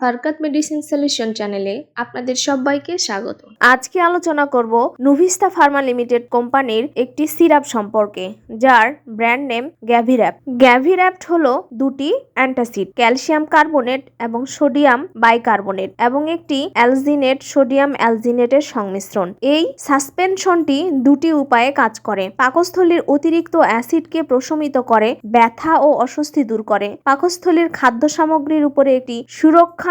ফারকাত medicine solution চ্যানেলে আপনাদের সবাইকে স্বাগত। আজকে আলোচনা করব নুভিস্তা ফার্মা লিমিটেড কোম্পানির একটি সিরাপ সম্পর্কে, যার ব্র্যান্ড নেম গ্যাভির্যাপ। গ্যাভির্যাপ্ট হলো দুটি অ্যান্টাসিড, ক্যালসিয়াম কার্বনেট এবং সোডিয়াম বাইকার্বনেট এবং একটি অ্যালজিনেট, সোডিয়াম অ্যালজিনেটের সংমিশ্রণ। এই সাসপেনশনটি দুটি উপায়ে কাজ করে। পাকস্থলীর অতিরিক্ত অ্যাসিডকে প্রশমিত করে, ব্যথা ও অস্বস্তি দূর করে। পাকস্থলীর খাদ্য সামগ্রীর উপরে একটি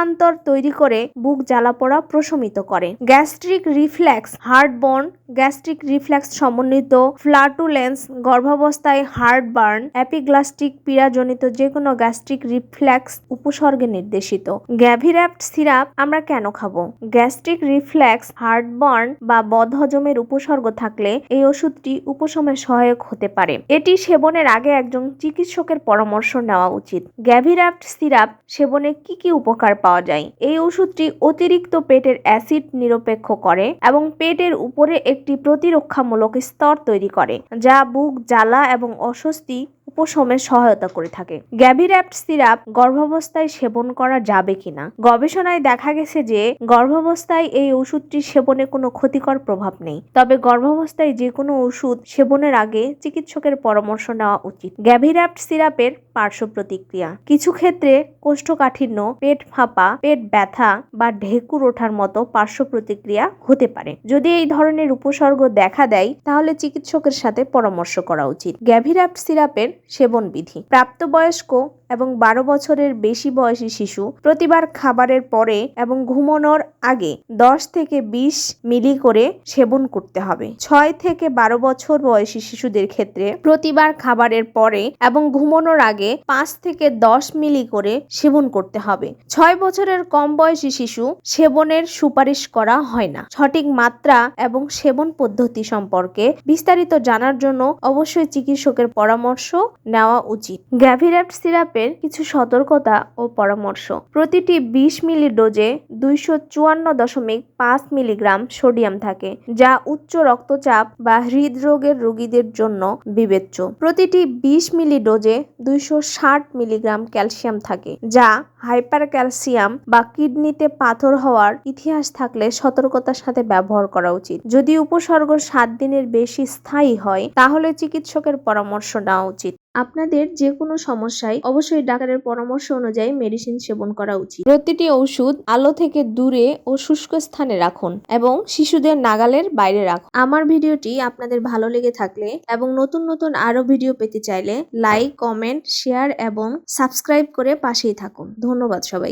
সুরক্ষান্তর তৈরি করে বুক জ্বালা জ্বালাপোড়া প্রশমিত করে। Gastric reflex, heartburn, gastric reflex সমন্বিত ফ্লাটুলেন্স, গর্ভাবস্থায় হার্ট বার্ন অ্যাপিগ্লাস্টিক পীড়াজনিত যে কোনো গ্যাস্ট্রিক রিফ্লেক্স উপসর্গে নির্দেশিত। গ্যাভিরাপ্ট সিরাপ আমরা কেন খাব? গ্যাস্ট্রিক রিফ্লেক্স, হার্টবার্ন বা বদহজমের উপসর্গ থাকলে এই ওষুধটি উপশমে সহায়ক হতে পারে। এটি সেবনের আগে একজন চিকিৎসকের পরামর্শ নেওয়া উচিত। গ্যাভিরাপ্ট সিরাপ সেবনে কি কি উপকার পাওয়া যায়। এই ওষুধটি অতিরিক্ত পেটের অ্যাসিড নিরপেক্ষ করে এবং পেটের উপরে একটি প্রতিরক্ষামূলক স্তর তৈরি করে, যা বুক, জ্বালা এবং অস্বস্তি উপশমে সহায়তা করে থাকে। গ্যাভির্যাপ্ট সিরাপ গর্ভাবস্থায় সেবন করা যাবে কিনা? গবেষণায় দেখা গেছে যে গর্ভাবস্থায় এই ওষুধটি সেবনে কোনো ক্ষতিকর প্রভাব নেই। তবে গর্ভাবস্থায় যে কোনো ওষুধ সেবনের আগে চিকিৎসকের পরামর্শ নেওয়া উচিত। গ্যাভির্যাপ্ট সিরাপের পার্শ্ব প্রতিক্রিয়া। কিছু ক্ষেত্রে কোষ্ঠকাঠিন্য, পেট ফাঁপা, পেট ব্যথা বা ঢেকুর ওঠার মতো পার্শ্ব প্রতিক্রিয়া হতে পারে। যদি এই ধরনের উপসর্গ দেখা দেয়, তাহলে চিকিৎসকের সাথে পরামর্শ করা উচিত। গ্যাভির্যাপ্ট সিরাপের সেবন বিধি প্রাপ্তবয়স্ক এবং বারো বছরের বেশি বয়সী শিশু প্রতিবার খাবারের পরে এবং ঘুমানোর আগে দশ থেকে বিশ মিলি করে সেবন করতে হবে। ছয় থেকে বারো বছর বয়সী শিশুদের ক্ষেত্রে প্রতিবার খাবারের পরে এবং ঘুমানোর আগে পাঁচ থেকে দশ মিলি করে সেবন করতে হবে। ছয় বছরের কম বয়সী শিশু সেবনের সুপারিশ করা হয় না। সঠিক মাত্রা এবং সেবন পদ্ধতি সম্পর্কে বিস্তারিত জানার জন্য অবশ্যই চিকিৎসকের পরামর্শ নেওয়া উচিত। গ্যাভির্যাপ্ট সিরাপের কিছু সতর্কতা ও পরামর্শ। প্রতিটি বিশ মিলি ডোজে দুইশো চুয়ান্ন দশমিক পাঁচ মিলিগ্রাম সোডিয়াম থাকে, যা উচ্চ রক্তচাপ বা হৃদরোগের রোগীদের জন্য বিবেচ্য। প্রতিটি বিশ মিলি ডোজে দুইশো ষাট মিলিগ্রাম ক্যালসিয়াম থাকে। যা হাইপার ক্যালসিয়াম বা কিডনিতে পাথর হওয়ার ইতিহাস থাকলে সতর্কতার সাথে ব্যবহার করা উচিত। যদি উপসর্গ সাত দিনের বেশি স্থায়ী হয়, তাহলে চিকিৎসকের পরামর্শ নেওয়া উচিত। আপনাদের যে কোনো সমস্যায় অবশ্যই ডাক্তারের পরামর্শ অনুযায়ী মেডিসিন সেবন করা উচিত। প্রতিটি ঔষধ আলো থেকে দূরে ও শুষ্ক স্থানে রাখুন এবং শিশুদের নাগালের বাইরে রাখুন। আমার ভিডিওটি আপনাদের ভালো লেগে থাকলে এবং নতুন নতুন আরও ভিডিও পেতে চাইলে লাইক কমেন্ট শেয়ার এবং সাবস্ক্রাইব করে পাশেই থাকুন। ধন্যবাদ সবাই